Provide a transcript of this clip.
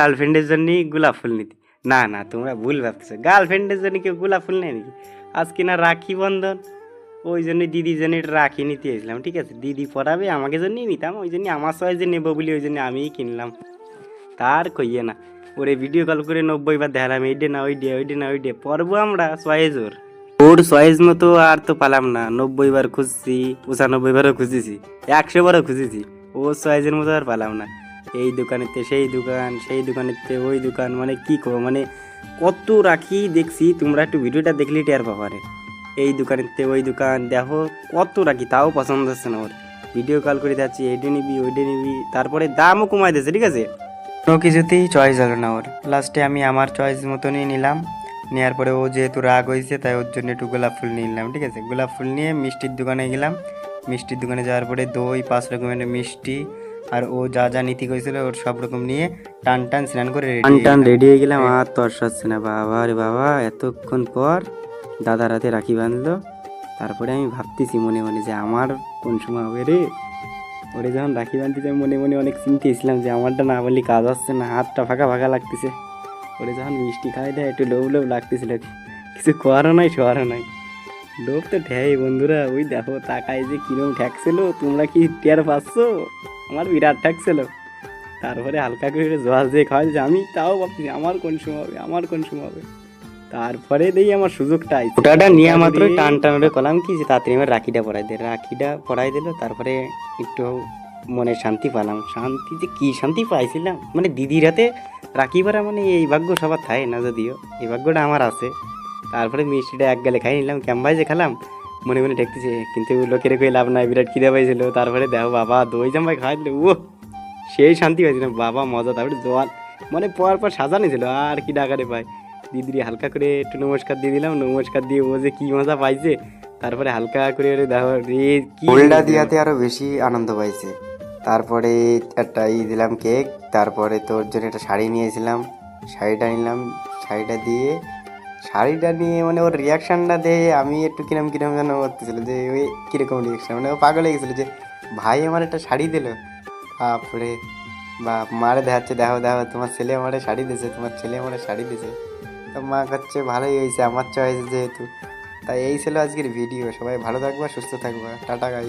গার্লফ্রেন্ডের জন্যই গোলাপ ফুল নিতি। না না, তোমরা ভুল ভাবতেছো। গার্লফ্রেন্ডের জন্য কেউ গোলাপ ফুল নেয় নাকি আজকে না রাখি বন্ধন। ওই জন্য দিদির জন্য রাখি নিতে এসেছিলাম, ঠিক আছে? দিদি পরাবে আমাকে জন্যই নিতাম, ওই জন্য আমার সবাই নেব বলি ওই জন্য আমিই কিনলাম। তার কইয়ে না, ওরে ভিডিও কল করে নব্বই বার দেখালাম, এই ডে না, ওই ডে ওই ডে না, ওই ডে পরবো আমরা সয়েজ ওর। ওর সয়েজ মতো আর তো পালাম না, নব্বই বার খুঁজছি, পঁচানব্বই বারও খুঁজেছি, একশো বারও খুঁজেছি, ওর সয়েজের মতো আর পালাম না। এই দোকানেতে, সেই দোকান, সেই দোকানেতে, ওই দোকান মানে কি করব মানে কত রাখি দেখছি, তোমরা একটু ভিডিওটা দেখলে টের পাবারে এই দোকানেতে, ওই দোকান, দেখো কত রাখি, তাও পছন্দ হচ্ছে না ওর। ভিডিও কল করে যাচ্ছি, এইটা নিবি, ওইটা নিবি, তারপরে দামও কমাই দিয়েছে, ঠিক আছে? কোনো কিছুতেই চয়েস হলো না ওর। লাস্টে আমি আমার চয়েস মতনই নিলাম। নেওয়ার পরে ও যেহেতু রাগ হয়েছে, তাই ওর জন্য একটু গোলাপ ফুল নিয়ে নিলাম, ঠিক আছে? গোলাপ ফুল নিয়ে মিষ্টির দোকানে গেলাম। মিষ্টির দোকানে যাওয়ার পরে দই, পাঁচ রকমের মিষ্টি আর ও যা যা নীতি করেছিল ওর সব রকম নিয়ে টান টান স্নান করে টান টান রেডি হয়ে গেলাম আর তর্স হচ্ছে না। বাবা রে বাবা এতক্ষণ পর দাদা রাতে রাখি বাঁধলো। তারপরে আমি ভাবতেছি মনে মনে যে আমার কোন সময় হবে রে? ওরে যখন রাখি বাঁধতে মনে মনে অনেক চিন্তে ছিলাম যে আমারটা না বললি কাজ হচ্ছে না হাতটা ফাঁকা ফাঁকা লাগতেছে। ওরে যখন মিষ্টি খাই দেয় একটু লোভ লোভ লাগতেছিল। কিছু করারও নাই শোয়ারও নাই। লোভ তো ঠেই বন্ধুরা ওই দেখো তাকায় যে কিরম ঠেকছিল তোমরা কি টের পাচ্ছ? আমার বিরাট ঠেকছিল। তারপরে হালকা করে জল দিয়ে খাওয়া যে আমি তাও ভাবছি আমার কোন সময় হবে আমার কোন সময় হবে। তারপরে দেই আমার সুযোগটা আইছে। ওটাটা নিয়ে মাত্র টান টান করে কলাম কি যে তাড়াতাড়ি আমার রাখিটা পরাই দে রাখিটা পরাই দিল তারপরে একটু মনে শান্তি পেলাম। শান্তি যে কি শান্তি পাইছিলাম? মানে দিদির হাতে রাখি পরা মানে এই ভাগ্য সবার থাকে না যদিও এই ভাগ্যটা আমার আছে। তারপরে মিষ্টিটা এক গেলে খাই নিলাম ক্যাম্পাই যে খেলাম? মনে মনে দেখতেছে কিন্তু লোকের কই লাভ নাই বিরাট খিদে পাইছিল। তারপরে দেখো বাবা দই জামাই খাওয়াই দিল ও সেই শান্তি পাইছিলাম বাবা মজা তারপরে জল। মানে পর পর সাজানো ছিল আর কি ডাকারে পায় দিদির হালকা করে একটু নমস্কার দিয়ে দিলাম নমস্কার দিয়ে ও যে কি মজা পাইছে। তারপরে হালকা করে ওরে দেখো রে কি দিয়াতে আরও বেশি আনন্দ পাইছে। তারপরে একটা ই দিলাম কেক তারপরে তোর জন্য একটা শাড়ি নিয়েছিলাম। শাড়িটা নিলাম শাড়িটা দিয়ে শাড়িটা নিয়ে মানে ওর রিয়াকশানটা দেখে আমি একটু কিরম কিরম যেন করতেছিল, যে ওই কীরকম রিয়াকশন মানে ও পাগল হয়ে গেছিল, যে ভাই আমার একটা শাড়ি দিল। তারপরে বা মারে দেখাচ্ছে, দেখো দেখো, তোমার ছেলে আমারে শাড়ি দিয়েছে তোমার ছেলে আমারে শাড়ি দিয়েছে তো মা কাচ্ছে ভালোই হয়েছে, আমার চয়েস যেহেতু। তাই এই ছিল আজকের ভিডিও সবাই ভালো থাকবা, সুস্থ থাকবা, টাটা গাইজ